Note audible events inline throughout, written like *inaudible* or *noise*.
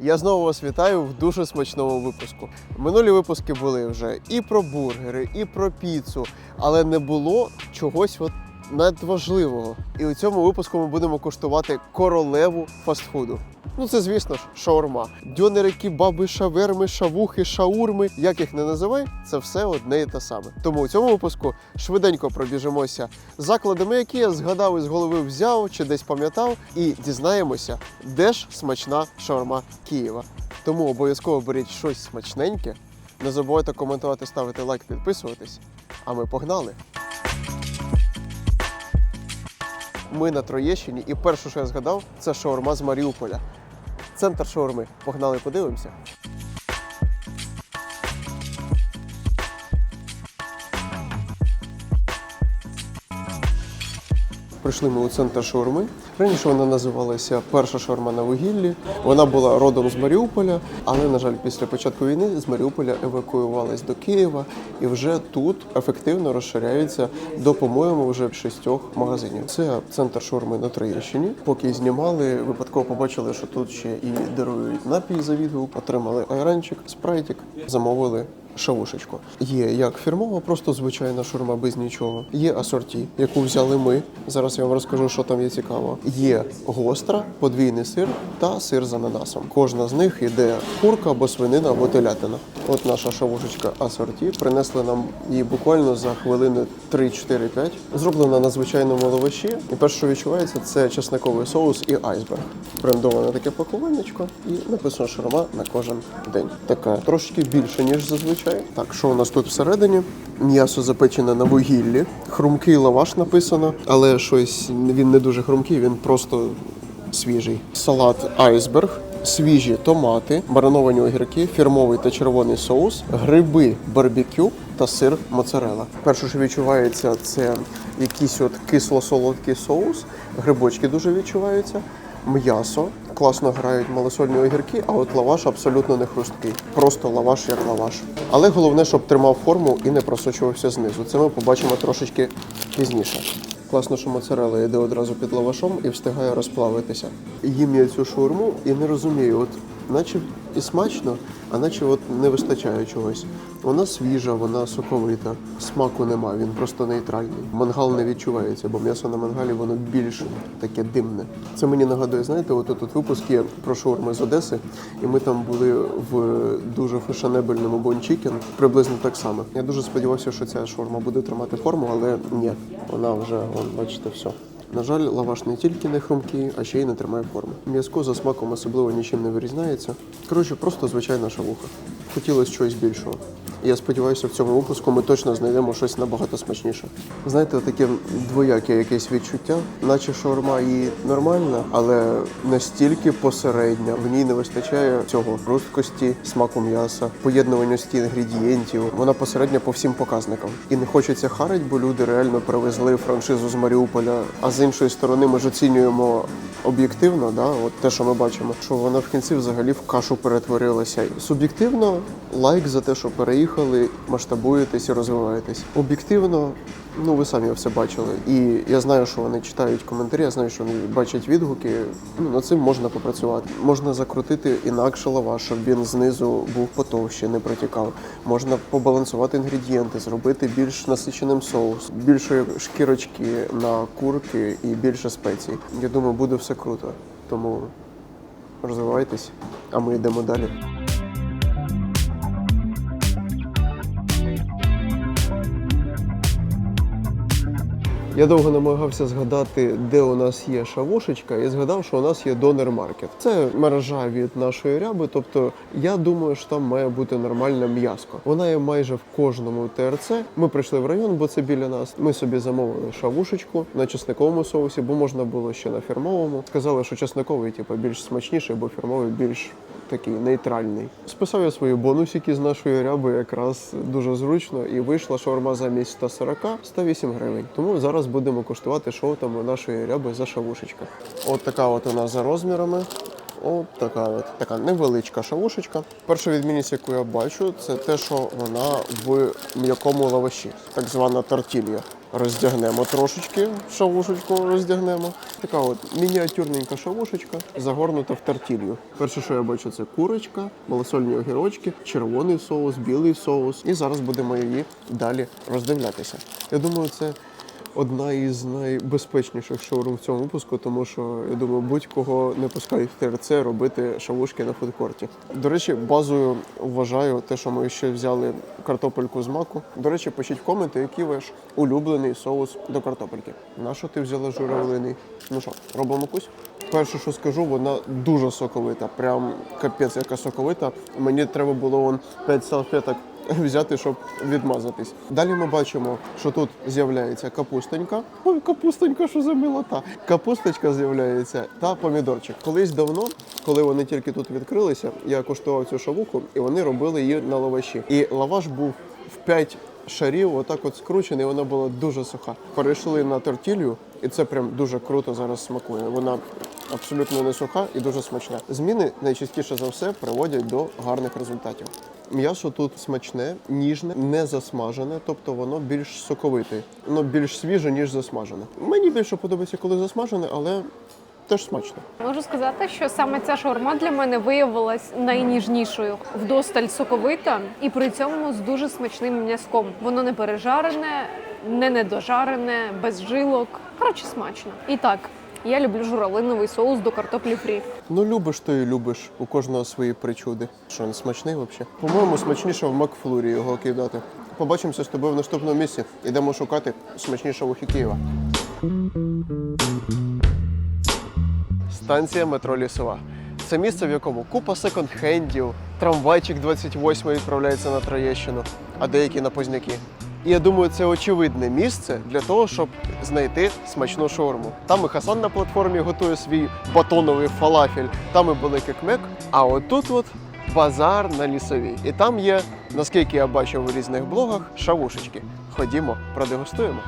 Я знову вас вітаю в дуже смачному випуску. Минулі випуски були вже і про бургери, і про піцу, але не було чогось от надважливого. І у цьому випуску ми будемо куштувати королеву фастфуду. Ну, це, звісно ж, шаурма. Дьонери, кебаби, шаверми, шавухи, шаурми, як їх не називай, це все одне і те саме. Тому у цьому випуску швиденько пробіжимося закладами, які я згадав із голови взяв чи десь пам'ятав, і дізнаємося, де ж смачна шаурма Києва. Тому обов'язково беріть щось смачненьке. Не забувайте коментувати, ставити лайк, підписуватись. А ми погнали! Ми на Троєщині, і перше, що я згадав, це шаурма з Маріуполя. Центр шаурми. Погнали, подивимося. Прийшли ми у центр шаурми. Раніше вона називалася Перша шаурма на вугіллі. Вона була родом з Маріуполя, але, на жаль, після початку війни з Маріуполя евакуювалась до Києва і вже тут ефективно розширяється до, по-моєму, вже шістьох магазинів. Це центр шаурми на Троєщині. Поки знімали, випадково побачили, що тут ще і дарують напій за відгук, отримали айранчик, спрайтик, замовили шавушечку. Є як фірмова, просто звичайна шурма без нічого. Є асорті, яку взяли ми. Зараз я вам розкажу, що там є цікаво. Є гостра, подвійний сир та сир з ананасом. Кожна з них іде курка або свинина, або телятина. От наша шавушечка асорті. Принесли нам її буквально за хвилини 3-4-5. Зроблена на звичайному лаваші. І перше, що відчувається, це чесниковий соус і айсберг. Брендоване таке пакуваннячко і написано шаурма на кожен день. Така трошки більше, ніж зазвичай. Так, що у нас тут всередині? М'ясо запечене на вугіллі, хрумкий лаваш написано, але щось він не дуже хрумкий, він просто свіжий. Салат айсберг. Свіжі томати, мариновані огірки, фірмовий та червоний соус, гриби барбекю та сир моцарела. Перше, що відчувається, це якийсь от кисло-солодкий соус, грибочки дуже відчуваються, м'ясо. Класно грають малосольні огірки, а от лаваш абсолютно не хрусткий. Просто лаваш як лаваш. Але головне, щоб тримав форму і не просочувався знизу. Це ми побачимо трошечки пізніше. Класно, що моцарела йде одразу під лавашом і встигає розплавитися. Їм я цю шаурму і не розумію, от наче і смачно, а наче от не вистачає чогось. Вона свіжа, вона соковита, смаку нема, він просто нейтральний. Мангал не відчувається, бо м'ясо на мангалі воно більш таке димне. Це мені нагадує, знаєте, от тут випуск є про шаурми з Одеси, і ми там були в дуже фешенебельному бончікен, приблизно так само. Я дуже сподівався, що ця шаурма буде тримати форму, але ні, вона вже, вон, бачите, все. На жаль, лаваш не тільки не хрумкий, а ще й не тримає форми. М'язко за смаком особливо нічим не вирізняється. Коротше, просто звичайна шавуха. Хотілося чогось більшого. Я сподіваюся, в цьому випуску ми точно знайдемо щось набагато смачніше. Знаєте, таке двояке якесь відчуття, наче шаурма і нормальна, але настільки посередня. В ній не вистачає цього хрусткості, смаку м'яса, поєднуваності інгредієнтів. Вона посередня по всім показникам. І не хочеться харить, бо люди реально привезли франшизу з Маріуполя. А з іншої сторони, ми ж оцінюємо об'єктивно, да, от те, що ми бачимо, що вона в кінці взагалі в кашу перетворилася. Суб'єктивно лайк за те, що переїхали, масштабуєтесь і розвиваєтесь. Об'єктивно, ну ви самі все бачили. І я знаю, що вони читають коментарі, я знаю, що вони бачать відгуки. Ну над цим можна попрацювати. Можна закрутити інакше лаваш, щоб він знизу був потовще, не протікав. Можна побалансувати інгредієнти, зробити більш насиченим соус, більше шкірочки на курки і більше спецій. Я думаю, буде все круто. Тому розвивайтесь, а ми йдемо далі. Я довго намагався згадати, де у нас є шавушечка, і згадав, що у нас є донор маркет. Це мережа від нашої ряби. Тобто, я думаю, що там має бути нормальне м'яско. Вона є майже в кожному ТРЦ. Ми прийшли в район, бо це біля нас. Ми собі замовили шавушечку на чесниковому соусі, бо можна було ще на фірмовому. Сказали, що чесниковий, типу, більш смачніший, бо фірмовий більш такий нейтральний. Списав я свої бонусики з нашої ряби якраз дуже зручно, і вийшла шаурма замість 140 108 гривень. Тому зараз будемо куштувати, що там нашої ряби за шавушечка. От така от нас за розмірами. От така от така невеличка шавушечка. Перша відмінність, яку я бачу, це те, що вона в м'якому лаваші, так звана тортілья. роздягнемо трошечки, шавушечку роздягнемо. Така от мініатюрненька шавушечка, загорнута в тортілью. Перше, що я бачу, це курочка, малосольні огірочки, червоний соус, білий соус. І зараз будемо її далі роздивлятися. Я думаю, це одна із найбезпечніших шоурум в цьому випуску, тому що я думаю, будь-кого не пускають в ТРЦ робити шавушки на фудкорті. До речі, базою вважаю те, що ми ще взяли картопельку з маку. До речі, пишіть в коменти, який ваш улюблений соус до картопельки. На що ти взяла журавлиний? Ну що, робимо кусь? Перше, що скажу, вона дуже соковита. Прям капець, яка соковита. Мені треба було вон 5 салфеток *laughs* взяти, щоб відмазатись. Далі ми бачимо, що тут з'являється капустонька. Ой, капустонька, що за милота. Капусточка з'являється та помідорчик. Колись давно, коли вони тільки тут відкрилися, я куштував цю шавуху, і вони робили її на лаваші. І лаваш був в 5 шарів, отак от скручений, вона була дуже суха. Перейшли на тортілью, і це прям дуже круто зараз смакує. Вона абсолютно не суха і дуже смачна. Зміни найчастіше за все приводять до гарних результатів. М'ясо тут смачне, ніжне, не засмажене, тобто воно більш соковите, воно більш свіже, ніж засмажене. Мені більше подобається, коли засмажене, але теж смачно. Можу сказати, що саме ця шаурма для мене виявилась найніжнішою, вдосталь соковита і при цьому з дуже смачним м'язком. Воно не пережарене, не недожарене, без жилок. Коротше, смачно. І так, я люблю журавлиновий соус до картоплі фрі. Ну любиш то і любиш. У кожного свої причуди. Що він смачний взагалі? По-моєму, смачніше в Макфлурі його кидати. Побачимося з тобою в наступному місці. Ідемо шукати смачніше вухи Києва. Станція метро Лісова. Це місце, в якому купа секонд-хендів, трамвайчик 28 відправляється на Троєщину, а деякі на Позняки. І я думаю, це очевидне місце для того, щоб знайти смачну шаурму. Там і Хасан на платформі готує свій батоновий фалафель, там і великий кмек. А отут от базар на лісовій. І там є, наскільки я бачив у різних блогах, шавушечки. Ходімо, продегустуємо.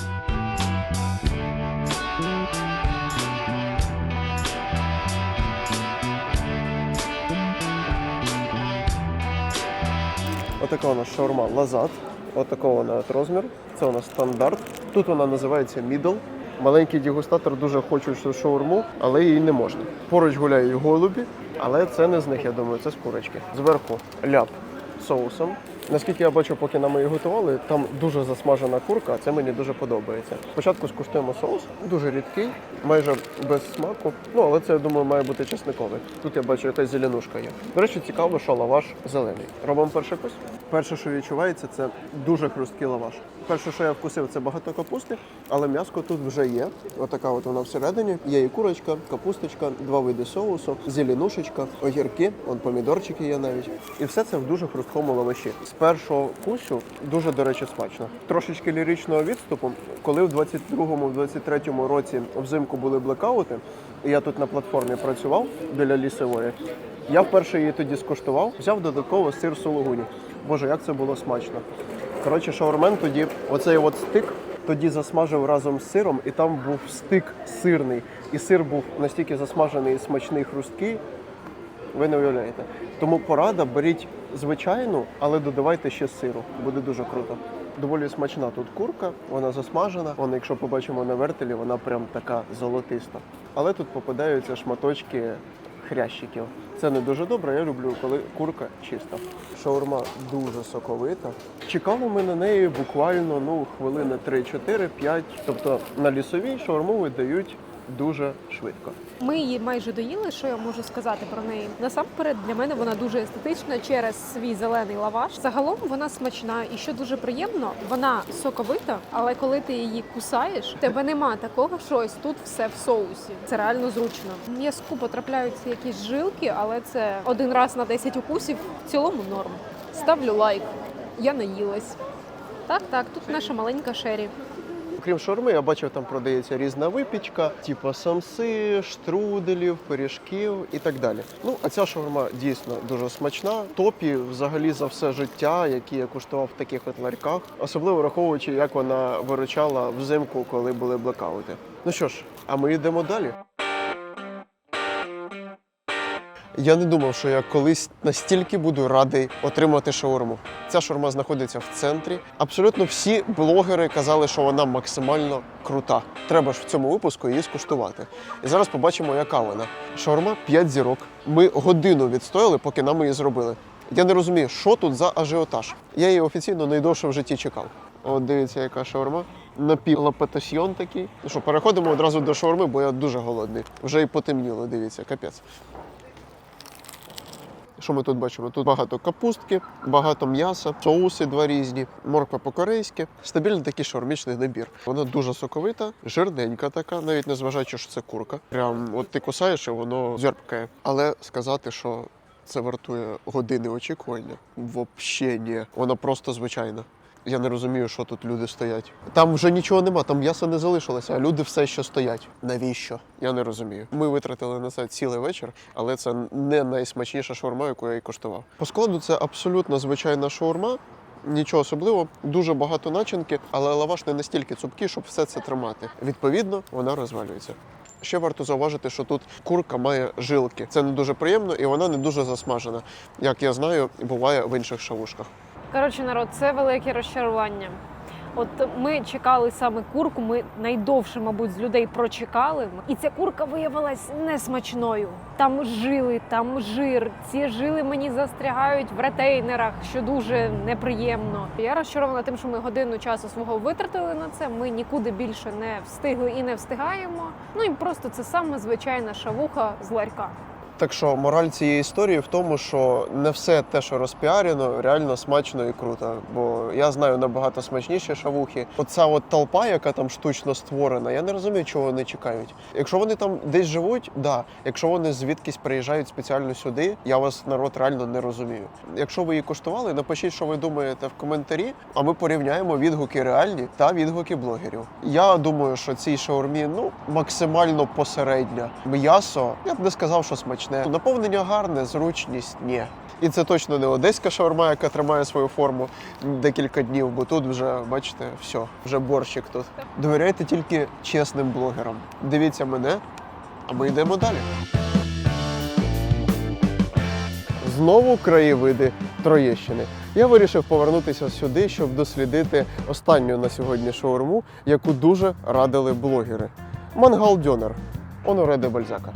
Отака у нас шаурма лазат. Отакого вона розмір. Це у нас стандарт. Тут вона називається мідл. Маленький дегустатор дуже хоче шаурму, але її не можна. Поруч гуляють голубі, але це не з них, я думаю, це з курочки. Зверху ляп соусом. Наскільки я бачу, поки нам її готували, там дуже засмажена курка, це мені дуже подобається. Спочатку скуштуємо соус, дуже рідкий, майже без смаку. Ну але це я думаю має бути чесниковий. Тут я бачу, якась зеленушка є. До речі, цікаво, що лаваш зелений. Робимо перший кусь. Перше, що відчувається, це дуже хрусткий лаваш. Перше, що я вкусив, це багато капусти, але м'яско тут вже є. Отака от вона всередині. Є і курочка, капусточка, два види соусу, зеленушечка, огірки, он помідорчики є навіть. І все це в дуже хрусткому лаваші. Першого кусю дуже, до речі, смачно. Трошечки ліричного відступу, коли в 22-23 році взимку були блекаути, і я тут на платформі працював біля лісової. Я вперше її тоді скуштував, взяв додатково сир сулугуні. Боже, як це було смачно. Коротше, шаурмен тоді, оцей от стик, тоді засмажив разом з сиром, і там був стик сирний. І сир був настільки засмажений, смачний, хрусткий. Ви не уявляєте. Тому порада беріть звичайну, але додавайте ще сиру. Буде дуже круто. Доволі смачна тут курка, вона засмажена. Вона, якщо побачимо на вертелі, вона прям така золотиста. Але тут попадаються шматочки хрящиків. Це не дуже добре. Я люблю, коли курка чиста. Шаурма дуже соковита. Чекали ми на неї буквально ну хвилини 3-4-5. Тобто на лісовій шаурму видають дуже швидко. Ми її майже доїли. Що я можу сказати про неї? Насамперед для мене вона дуже естетична через свій зелений лаваш. Загалом вона смачна, і що дуже приємно, вона соковита, але коли ти її кусаєш, тебе нема такого, що ось тут все в соусі. Це реально зручно. М'язку потрапляються якісь жилки, але це один раз на 10 укусів. В цілому норм. Ставлю лайк. Я наїлась. Так, так, тут наша маленька шері. Окрім шаурми, я бачив, там продається різна випічка, типу самси, штруделів, пиріжків і так далі. Ну, а ця шаурма дійсно дуже смачна. Топі взагалі за все життя, які я куштував в таких от ларьках, особливо враховуючи, як вона виручала взимку, коли були блекаути. Ну що ж, а ми йдемо далі. Я не думав, що я колись настільки буду радий отримати шаурму. Ця шаурма знаходиться в центрі. Абсолютно всі блогери казали, що вона максимально крута. Треба ж в цьому випуску її скуштувати. І зараз побачимо, яка вона. Шаурма 5 зірок. Ми годину відстояли, поки нам її зробили. Я не розумію, що тут за ажіотаж. Я її офіційно найдовше в житті чекав. От дивіться, яка шаурма. Напівлапетосьйон такий. Ну що, переходимо одразу до шаурми, бо я дуже голодний. Вже і потемніло, дивіться, капець. Що ми тут бачимо? Тут багато капустки, багато м'яса, соуси два різні, морква по-корейськи. Стабільний такий шаурмічний набір. Вона дуже соковита, жирненька така, навіть незважаючи, що це курка. Прям от ти кусаєш і воно зерпкає. Але сказати, що це вартує години очікування, взагалі ні. Вона просто звичайна. Я не розумію, що тут люди стоять. Там вже нічого нема, там м'ясо не залишилося, а люди все ще стоять. Навіщо? Я не розумію. Ми витратили на це цілий вечір, але це не найсмачніша шаурма, яку я і коштував. По складу це абсолютно звичайна шаурма. Нічого особливого, дуже багато начинки, але лаваш не настільки цупкий, щоб все це тримати. Відповідно, вона розвалюється. Ще варто зауважити, що тут курка має жилки. Це не дуже приємно і вона не дуже засмажена, як я знаю, буває в інших шавушках. Коротше, народ, це велике розчарування. От ми чекали саме курку. Ми найдовше, мабуть, з людей прочекали. І ця курка виявилась несмачною. Там жили, там жир. Ці жили мені застрягають в ретейнерах, що дуже неприємно. Я розчарована тим, що ми годину часу свого витратили на це. Ми нікуди більше не встигли і не встигаємо. Ну і просто це саме звичайна шавуха з ларька. Так що мораль цієї історії в тому, що не все те, що розпіарено, реально смачно і круто. Бо я знаю набагато смачніші шавухи. Оця от толпа, яка там штучно створена, я не розумію, чого вони чекають. Якщо вони там десь живуть, да. Якщо вони звідкись приїжджають спеціально сюди, я вас народ реально не розумію. Якщо ви її коштували, напишіть, що ви думаєте в коментарі, а ми порівняємо відгуки реальні та відгуки блогерів. Я думаю, що цій шаурмі ну максимально посередня. М'ясо, я б не сказав, що смачне. Наповнення гарне, зручність ні. І це точно не одеська шаурма, яка тримає свою форму декілька днів, бо тут вже, бачите, все, вже борщик тут. Довіряйте тільки чесним блогерам. Дивіться мене, а ми йдемо далі. Знову краєвиди Троєщини. Я вирішив повернутися сюди, щоб дослідити останню на сьогодні шаурму, яку дуже радили блогери. Мангал Дьонер. Оноре де Бальзака.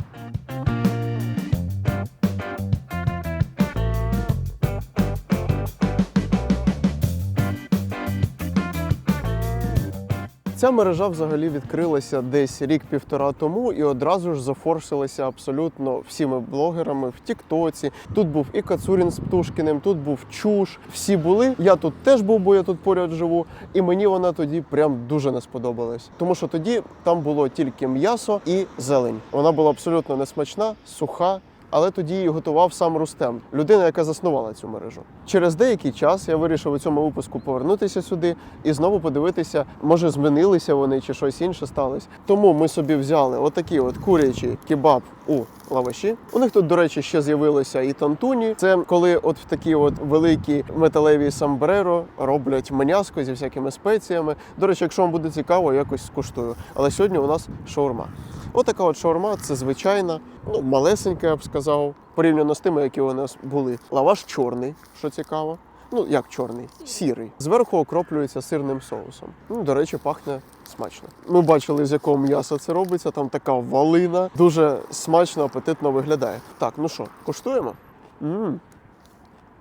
Ця мережа взагалі відкрилася десь рік-півтора тому і одразу ж зафорсилася абсолютно всіми блогерами в Тіктоці. Тут був і Кацурін з Птушкіним, тут був Чуш. Всі були. Я тут теж був, бо я тут поряд живу. І мені вона тоді прям дуже не сподобалась. Тому що тоді там було тільки м'ясо і зелень. Вона була абсолютно несмачна, суха. Але тоді її готував сам Рустем, людина, яка заснувала цю мережу. Через деякий час я вирішив у цьому випуску повернутися сюди і знову подивитися, може змінилися вони чи щось інше сталося. Тому ми собі взяли отакий от курячий кебаб у лаваші. У них тут, до речі, ще з'явилося і тантуні. Це коли от в такі от великі металеві самбреро роблять маняско зі всякими спеціями. До речі, якщо вам буде цікаво, якось скуштую. Але сьогодні у нас шаурма. Отака от шаурма це звичайна, ну малесенька, я б сказав, порівняно з тими, які у нас були. Лаваш чорний, що цікаво. Ну як чорний, сірий. Зверху окроплюється сирним соусом. Ну, до речі, пахне смачно. Ми бачили, з якого м'яса це робиться. Там така валина. Дуже смачно, апетитно виглядає. Так, ну що, куштуємо? м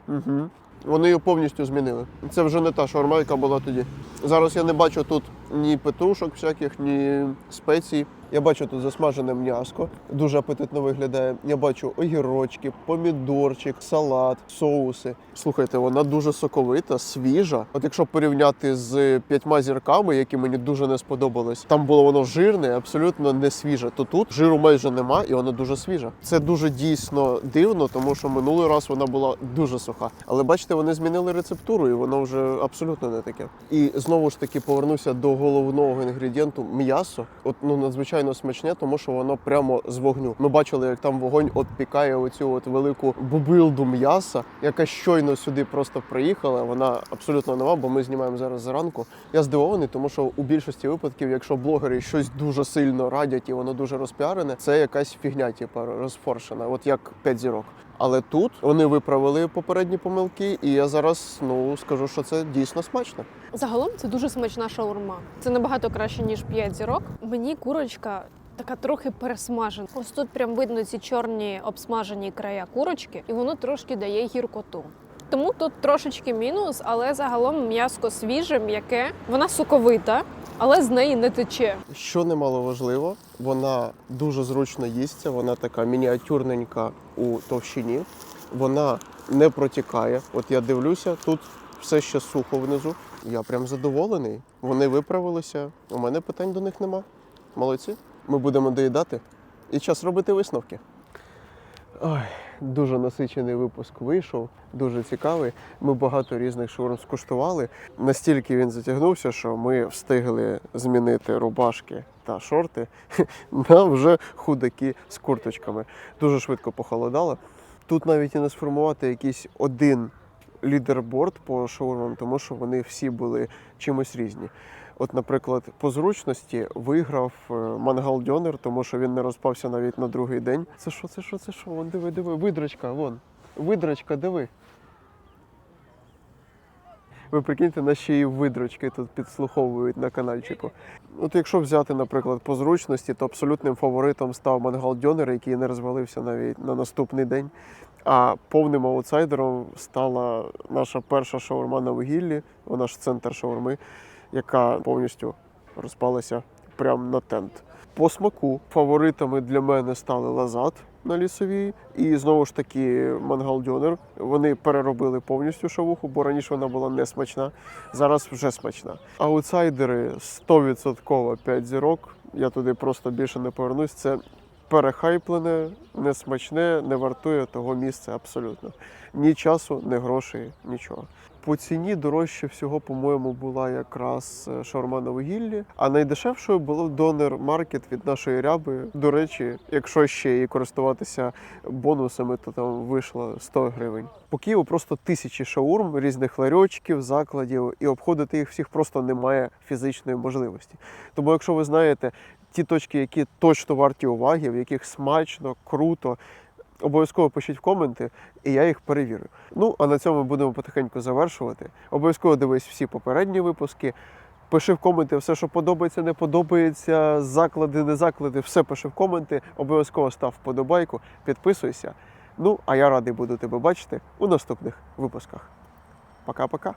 Угу. Вони її повністю змінили. Це вже не та шаурма, яка була тоді. Зараз я не бачу тут ні петрушок всяких, ні спецій. Я бачу тут засмажене м'яско, дуже апетитно виглядає. Я бачу огірочки, помідорчик, салат, соуси. Слухайте, вона дуже соковита, свіжа. От якщо порівняти з п'ятьма зірками, які мені дуже не сподобались, там було воно жирне, абсолютно не свіже. То тут жиру майже нема, і вона дуже свіжа. Це дуже дійсно дивно, тому що минулий раз вона була дуже суха. Але бачите, вони змінили рецептуру, і воно вже абсолютно не таке. І знову ж таки повернуся до головного інгредієнту м'ясо. От ну надзвичайно смачне, тому що воно прямо з вогню. Ми бачили, як там вогонь от пікає оцю от велику бубилду м'яса, яка щойно сюди просто приїхала. Вона абсолютно нова, бо ми знімаємо зараз зранку. Я здивований, тому що у більшості випадків, якщо блогери щось дуже сильно радять і воно дуже розпіарене, це якась фігня, типу, розфоршена, от як 5 зірок. Але тут вони виправили попередні помилки, і я зараз ну скажу, що це дійсно смачно. Загалом це дуже смачна шаурма. Це набагато краще ніж 5 зірок. Мені курочка. Така трохи пересмажена. Ось тут прям видно ці чорні обсмажені края курочки, і воно трошки дає гіркоту. Тому тут трошечки мінус, але загалом м'яско свіже, м'яке. Вона соковита, але з неї не тече. Що немало важливо, вона дуже зручно їсться, вона така мініатюрненька у товщині, вона не протікає. От я дивлюся, тут все ще сухо внизу. Я прям задоволений. Вони виправилися. У мене питань до них нема. Молодці. Ми будемо доїдати. І час робити висновки. Ой, дуже насичений випуск вийшов, дуже цікавий. Ми багато різних шаурм скуштували. Настільки він затягнувся, що ми встигли змінити рубашки та шорти *laughs* на вже худаки з курточками. Дуже швидко похолодало. Тут навіть і не сформувати якийсь один лідерборд по шаурмам, тому що вони всі були чимось різні. От, наприклад, по зручності виграв е, мангал дьонер, тому що він не розпався навіть на другий день. Це що, це що, це що? Вон диви, диви, видрачка, вон. Видрачка, диви. Ви прикиньте, на ще і видрочки тут підслуховують на каналчику. От якщо взяти, наприклад, по зручності, то абсолютним фаворитом став мангал дьонер, який не розвалився навіть на наступний день. А повним аутсайдером стала наша перша шаурма на вугіллі, вона ж центр шаурми, яка повністю розпалася прямо на тент. По смаку фаворитами для мене стали лазат на лісовій і знову ж таки мангал дьонер. Вони переробили повністю шавуху, бо раніше вона була не смачна, зараз вже смачна. Аутсайдери 100% 5 зірок. Я туди просто більше не повернусь. Це перехайплене, несмачне, не вартує того місця абсолютно. Ні часу, ні грошей, нічого. По ціні дорожче всього, по-моєму, була якраз е, шаурма на вугіллі, а найдешевшою було донор маркет від нашої ряби. До речі, якщо ще і користуватися бонусами, то там вийшло 100 гривень. По Києву просто тисячі шаурм, різних ларьочків, закладів, і обходити їх всіх просто немає фізичної можливості. Тому, якщо ви знаєте ті точки, які точно варті уваги, в яких смачно, круто. Обов'язково пишіть в коменти, і я їх перевірю. Ну а на цьому будемо потихеньку завершувати. Обов'язково дивись всі попередні випуски. Пиши в коменти все, що подобається, не подобається, заклади, не заклади, все пиши в коменти. Обов'язково став вподобайку, підписуйся. Ну, а я радий буду тебе бачити у наступних випусках. Пока-пока.